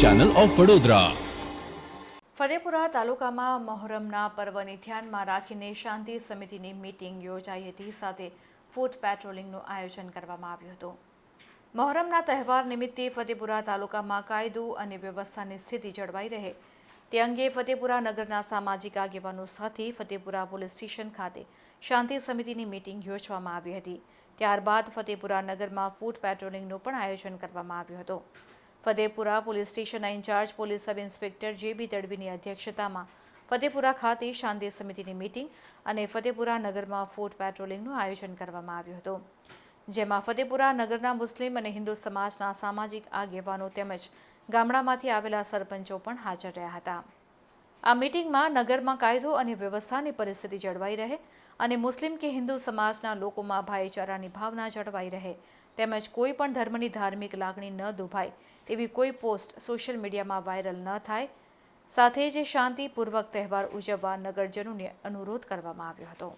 Channel of Vadodara Fatepura તાલુકામાં મહોરમના પર્વને ધ્યાનમાં રાખીને શાંતિ સમિતિની મીટિંગ યોજાઈ હતી. સાથે ફૂટ પેટ્રોલિંગનું આયોજન કરવામાં આવ્યું હતું. મહોરમના તહેવાર નિમિત્તે ફતેપુરા તાલુકામાં કાયદો અને વ્યવસ્થાની સ્થિતિ જળવાઈ રહે. તે અંગે ફતેપુરા નગરના સામાજિક આગેવાનો સાથે ફતેપુરા પોલીસ સ્ટેશન ખાતે શાંતિ સમિતિની મિટિંગ યોજવામાં આવી હતી. ત્યારબાદ ફતેપુરા નગરમાં ફૂટ પેટ્રોલિંગનું પણ આયોજન કરવામાં આવ્યું હતું. ફતેપુરા પોલીસ સ્ટેશનના in charge police sub inspector J B તડવીની અધ્યક્ષતામાં ફતેપુરા ખાતે શાંતિ સમિતિની મિટિંગ અને ફતેપુરા નગરમાં ફૂટ પેટ્રોલિંગનું આયોજન કરવામાં આવ્યું હતું. જેમાં ફતેપુરા નગરના મુસ્લિમ અને હિન્દુ સમાજના સામાજિક આગેવાનો તેમજ ગામડામાંથી આવેલા સરપંચો પણ હાજર રહ્યા હતા. આ મિટિંગમાં નગરમાં કાયદો અને વ્યવસ્થાની પરિસ્થિતિ જળવાઈ રહે અને મુસ્લિમ કે હિન્દુ સમાજના લોકોમાં ભાઈચારાની ભાવના જળવાઈ રહે. તેમજ કોઈ પણ ધર્મની ધાર્મિક લાગણી ન દુભાય તેવી કોઈ પોસ્ટ સોશિયલ મીડિયામાં વાયરલ ન થાય. સાથે જ શાંતિપૂર્વક તહેવાર ઉજવવા નગરજનોને અનુરોધ કરવામાં આવ્યો હતો.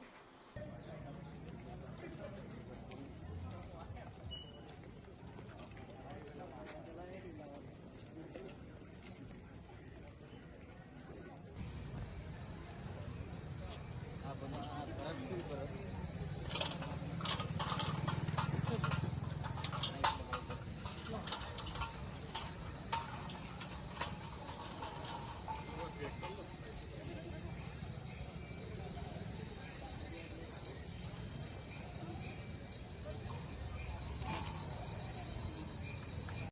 that's good